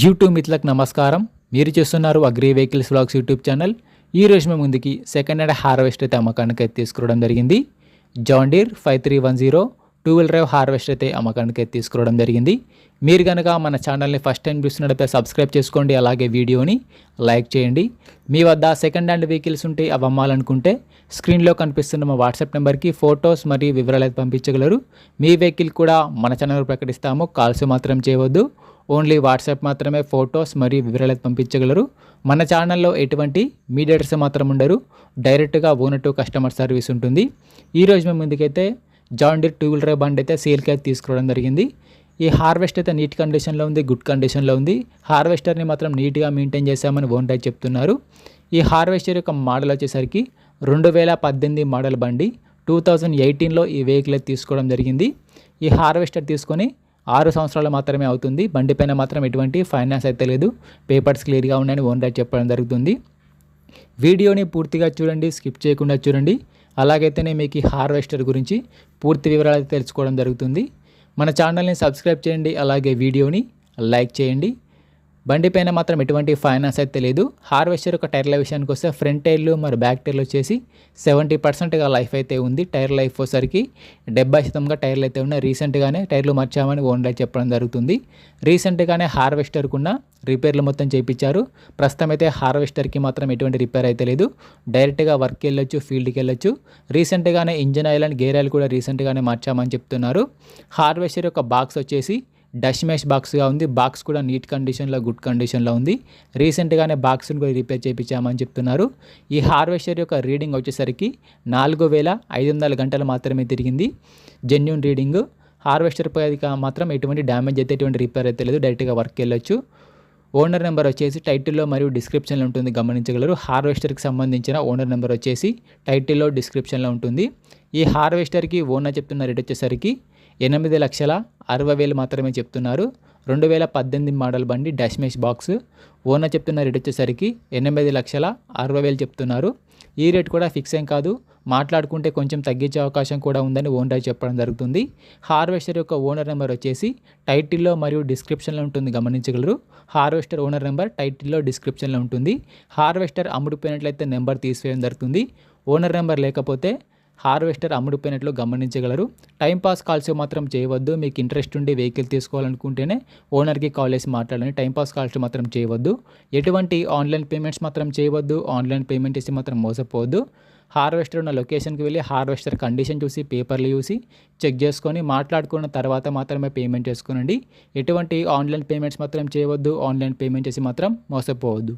YouTube మిత్రులకు నమస్కారం. మీరు చూస్తున్నారు agri vehicles blogs YouTube channel. ఈ రోజు మేము ముందుకి సెకండ్ హ్యాండ్ హార్వెస్ట్ అయితే అమ్మకానికి అయితే తీసుకురావడం జరిగింది. John Deere five three one zero two wheel drive harvest అయితే అమ్మకానికి అయితే తీసుకురావడం జరిగింది. మీరు కనుక మన ఛానల్ని ఫస్ట్ టైం చూస్తున్నట్లయితే సబ్స్క్రైబ్ చేసుకోండి. అలాగే వీడియోని లైక్ చేయండి. మీ వద్ద సెకండ్ హ్యాండ్ వెహికల్స్ ఉంటే అవి అమ్మాలనుకుంటే స్క్రీన్లో కనిపిస్తున్న మా వాట్సాప్ నెంబర్కి ఫొటోస్ మరియు వివరాలు అయితే పంపించగలరు. మీ వెహికల్ కూడా మన ఛానల్ ప్రకటిస్తాము. కాల్స్ మాత్రం చేయవద్దు. ఓన్లీ వాట్సాప్ మాత్రమే ఫొటోస్ మరియు వివరాలు అయితే పంపించగలరు. మన ఛానల్లో ఎటువంటి మీడియేటర్స్ మాత్రం ఉండరు. డైరెక్ట్గా ఓనర్ టు కస్టమర్ సర్వీస్ ఉంటుంది. ఈరోజు మేము ముందుకైతే జాన్ డీర్ టూ వీలర్ బండి అయితే సేల్కి అయితే తీసుకోవడం జరిగింది. ఈ హార్వెస్ట్ అయితే నీట్ కండిషన్లో ఉంది గుడ్ కండిషన్లో ఉంది. హార్వెస్టర్ని మాత్రం నీట్గా మెయింటైన్ చేశామని ఓనర్ చెప్తున్నారు. ఈ హార్వెస్టర్ యొక్క మోడల్ వచ్చేసరికి రెండు వేల పద్దెనిమిది మోడల్ బండి టూ థౌజండ్ ఎయిటీన్లో ఈ వెహికల్ అయితే తీసుకోవడం జరిగింది. ఈ హార్వెస్టర్ తీసుకొని ఆరు సంవత్సరాలు మాత్రమే అవుతుంది. బండి పైన మాత్రం ఎటువంటి ఫైనాన్స్ అయితే లేదు. పేపర్స్ క్లియర్గా ఉన్నాయని ఓనర్ చెప్పడం జరుగుతుంది. వీడియోని పూర్తిగా చూడండి స్కిప్ చేయకుండా చూడండి. అలాగైతేనే మీకు హార్వెస్టర్ గురించి పూర్తి వివరాలు తెలుసుకోవడం జరుగుతుంది. మన ఛానల్ని సబ్స్క్రైబ్ చేయండి అలాగే వీడియోని లైక్ చేయండి. బండి పైన మాత్రం ఎటువంటి ఫైనాన్స్ అయితే లేదు. హార్వెస్టర్ యొక్క టైర్ల విషయానికి వస్తే ఫ్రంట్ టైర్లు మరి బ్యాక్ టైర్లు వచ్చేసి సెవెంటీ పర్సెంట్గా లైఫ్ అయితే ఉంది. టైర్ లైఫ్ వచ్చేసరికి డెబ్బై శాతంగా టైర్లు అయితే ఉన్నాయి. రీసెంట్గానే టైర్లు మార్చామని ఓన్లైన్ చెప్పడం జరుగుతుంది. రీసెంట్గానే హార్వెస్టర్కున్న రిపేర్లు మొత్తం చేయించారు. ప్రస్తుతం అయితే హార్వెస్టర్కి మాత్రం ఎటువంటి రిపేర్ అయితే లేదు. డైరెక్ట్గా వర్క్కి వెళ్ళొచ్చు ఫీల్డ్కి వెళ్ళొచ్చు. రీసెంట్గానే engine oil and gear oil కూడా రీసెంట్గానే మార్చామని చెప్తున్నారు. హార్వెస్టర్ యొక్క బాక్స్ వచ్చేసి డస్ట్ మెష్ బాక్స్గా ఉంది. బాక్స్ కూడా నీట్ కండిషన్లో గుడ్ కండిషన్లో ఉంది. రీసెంట్గానే బాక్స్ని కూడా రిపేర్ చేయించామని చెప్తున్నారు. ఈ హార్వెస్టర్ యొక్క రీడింగ్ వచ్చేసరికి నాలుగు వేల ఐదు వందల గంటలు మాత్రమే తిరిగింది. Genuine reading. హార్వెస్టర్ పై మాత్రం ఎటువంటి డ్యామేజ్ అయితే ఎటువంటి రిపేర్ అయితే లేదు. డైరెక్ట్గా వర్క్ వెళ్ళొచ్చు. ఓనర్ నెంబర్ వచ్చేసి టైటిల్లో మరియు డిస్క్రిప్షన్లో ఉంటుంది. గమనించగలరు. హార్వెస్టర్కి సంబంధించిన ఓనర్ నెంబర్ వచ్చేసి టైటిల్లో డిస్క్రిప్షన్లో ఉంటుంది. ఈ హార్వెస్టర్కి ఓనర్ చెప్తున్న రేట్ వచ్చేసరికి ఎనిమిది లక్షల అరవై వేలు మాత్రమే చెప్తున్నారు. రెండు వేల పద్దెనిమిది మోడల్ బండి డాష్మేష్ బాక్స్. ఓనర్ చెప్తున్న రేట్ వచ్చేసరికి ఎనిమిది లక్షల అరవై వేలు చెప్తున్నారు. ఈ రేట్ కూడా ఫిక్స్ ఏం కాదు. మాట్లాడుకుంటే కొంచెం తగ్గించే అవకాశం కూడా ఉందని ఓనర్ చెప్పడం జరుగుతుంది. హార్వెస్టర్ యొక్క ఓనర్ నెంబర్ వచ్చేసి టైటిల్లో మరియు డిస్క్రిప్షన్లో ఉంటుంది. గమనించగలరు. హార్వెస్టర్ ఓనర్ నెంబర్ టైటిల్లో డిస్క్రిప్షన్లో ఉంటుంది. హార్వెస్టర్ అమ్ముడుపోయినట్లయితే నెంబర్ తీసివేయడం జరుగుతుంది. ఓనర్ నెంబర్ లేకపోతే హార్వెస్టర్ అమ్ముడుపోయినట్లు గమనించగలరు. టైంపాస్ కాల్స్ మాత్రం చేయవద్దు. మీకు ఇంట్రెస్ట్ ఉండి వెహికల్ తీసుకోవాలనుకుంటేనే ఓనర్కి కాల్ చేసి మాట్లాడండి. టైంపాస్ కాల్స్ మాత్రం చేయవద్దు. ఎటువంటి ఆన్లైన్ పేమెంట్స్ మాత్రం చేయవద్దు. ఆన్లైన్ పేమెంట్ చేసి మాత్రం మోసపోవద్దు. హార్వెస్టర్ ఉన్న లొకేషన్కి వెళ్ళి హార్వెస్టర్ కండిషన్ చూసి పేపర్లు చూసి చెక్ చేసుకొని మాట్లాడుకున్న తర్వాత మాత్రమే పేమెంట్ చేసుకోనండి. ఎటువంటి ఆన్లైన్ పేమెంట్స్ మాత్రం చేయవద్దు. ఆన్లైన్ పేమెంట్ చేసి మాత్రం మోసపోవద్దు.